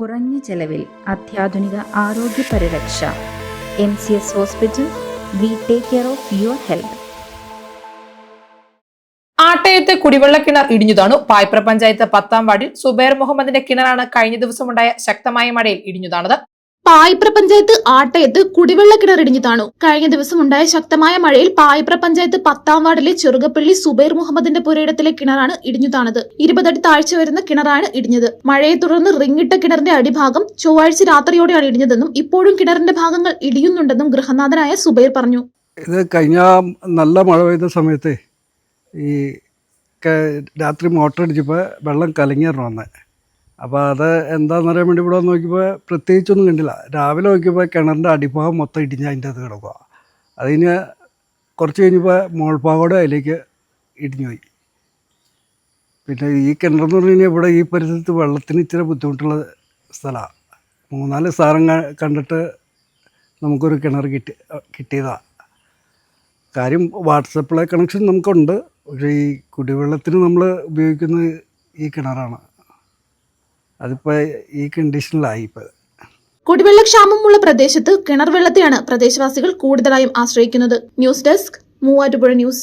കുറഞ്ഞ ചെലവിൽ അത്യാധുനിക ആരോഗ്യ പരിരക്ഷ. M C S hospital we take care of your health. ആട്ടയത്തെ കുടിവെള്ള കിണർ ഇടിഞ്ഞുതാണു. പായ്പ്ര പഞ്ചായത്ത് പത്താം വാർഡിൽ സുബൈർ മുഹമ്മദിന്റെ കിണറാണ് കഴിഞ്ഞ ദിവസമുണ്ടായ ശക്തമായ മഴയിൽ ഇടിഞ്ഞുതാണത്. പായിപ്ര പഞ്ചായത്ത് ആട്ടയത്ത് കുടിവെള്ള കിണറിടിഞ്ഞു താണു. കഴിഞ്ഞ ദിവസം ഉണ്ടായ ശക്തമായ മഴയിൽ പായിപ്ര പഞ്ചായത്ത് പത്താം വാർഡിലെ ചെറുകപ്പള്ളി സുബൈർ മുഹമ്മദിന്റെ പുരയിടത്തിലെ കിണറാണ് ഇടിഞ്ഞു താണത്. ഇരുപതടി താഴ്ച വരുന്ന കിണറാണ് ഇടിഞ്ഞത്. മഴയെ തുടർന്ന് റിങ്ങിട്ട കിണറിന്റെ അടിഭാഗം ചൊവ്വാഴ്ച രാത്രിയോടെയാണ് ഇടിഞ്ഞതെന്നും ഇപ്പോഴും കിണറിന്റെ ഭാഗങ്ങൾ ഇടിയുന്നുണ്ടെന്നും ഗൃഹനാഥനായ സുബൈർ പറഞ്ഞു. ഇത് കഴിഞ്ഞ നല്ല മഴ പെയ്ത സമയത്ത് ഈ രാത്രി മോട്ടർ അടിച്ചപ്പോൾ വെള്ളം കലങ്ങിയറിഞ്ഞു വന്നത് അപ്പോൾ അത് എന്താണെന്ന് അറിയാൻ വേണ്ടി ഇവിടെ നോക്കിയപ്പോൾ പ്രത്യേകിച്ചൊന്നും കണ്ടില്ല. രാവിലെ നോക്കിയപ്പോൾ കിണറിന്റെ അടിഭാഗം മൊത്തം ഇടിഞ്ഞ് അതിന്റെ അത് കിടക്കുക അതിന് കുറച്ച് കഴിഞ്ഞപ്പോൾ മോൾഭാഗോടെ അതിലേക്ക് ഇടിഞ്ഞു പോയി. പിന്നെ ഈ കിണറെന്ന് പറഞ്ഞു കഴിഞ്ഞാൽ ഇവിടെ ഈ പരിസരത്ത് വെള്ളത്തിന് ഇച്ചിരി ബുദ്ധിമുട്ടുള്ള സ്ഥലമാണ് മൂന്നാൽ സ്ഥലം കണ്ടിട്ട് നമുക്കൊരു കിണർ കിട്ടി കിട്ടിയതാണ് കാര്യം വാട്സപ്പിലെ കണക്ഷൻ നമുക്കുണ്ട്. പക്ഷേ ഈ കുടിവെള്ളത്തിന് നമ്മൾ ഉപയോഗിക്കുന്നത് ഈ കിണറാണ്. അതിപ്പോൾ ഈ കണ്ടീഷനിലായി ഇപ്പോൾ കുടിവെള്ളക്ഷാമമുള്ള പ്രദേശത്ത് കിണർ വെള്ളത്തെയാണ് പ്രദേശവാസികൾ കൂടുതലായും ആശ്രയിക്കുന്നത്. News desk Muvattupuzha news.